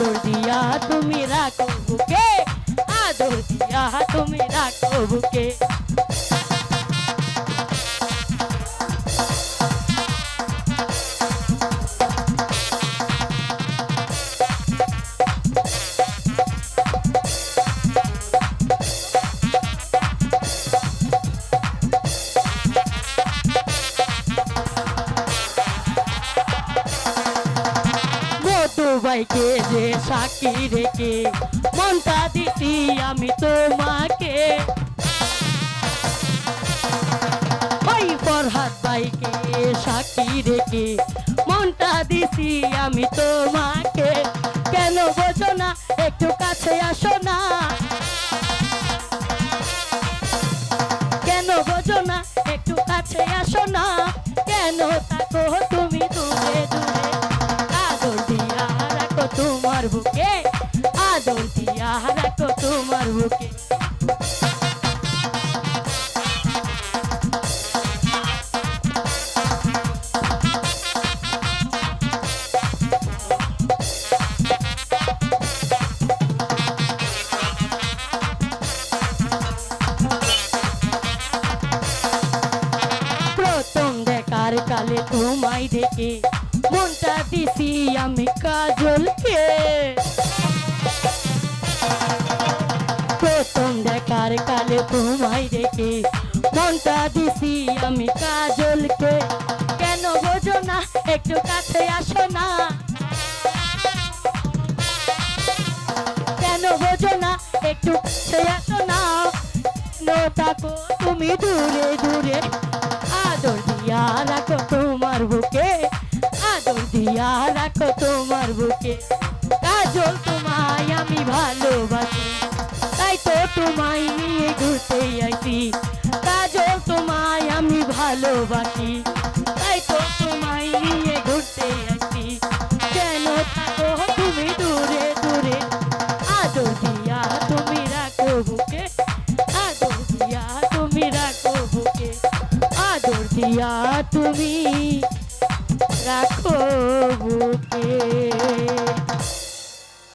আদর দিয়া তুমি রাখো বুকে আদর দিয়া তুমি রাখো বুকে বাইকে যে সাক্ষী রেখে মনটা দিছি আমি তোমাকে। ওই ফরহাদ বাইকে সাক্ষী রেখে মনটা দিছি আমি তোমাকে। কেন বোঝো না, একটু কাছে আসো না। কেন বোঝো না, একটু কাছে আসো না। কেন থাকো তোমার বুকে আদর দিয়া রাখো তোমার বুকে প্রথম দেখার কালে তোমায় দেখে মনটা দিছি আমি কাজলকে? প্রথম দেখার কালে তোমায় দেখে মনটা দিছি আমি কাজলকে। কেন বোঝো না, একটু কাছে আসো না। কেন বোঝো না, একটু কাছে আসো না। কেন থাকো তুমি দূরে দূরে আদর দিয়া রাখো তোমার বুকে। দিয়া রাখো তোমার বুকে। কাজল তোমায় আমি ভালোবাসি। তাই তো তোমায় নিয়ে ঘুরতে আইছি। কাজল তোমায় আমি ভালোবাসি। তাই তো তোমায় নিয়ে ঘুরতে আইছি। কেন থাকো তুমি দূরে দূরে? আদর দিয়া তুমি রাখো বুকে। আদর দিয়া তুমি রাখো বুকে। আদর দিয়া তুমি রাখো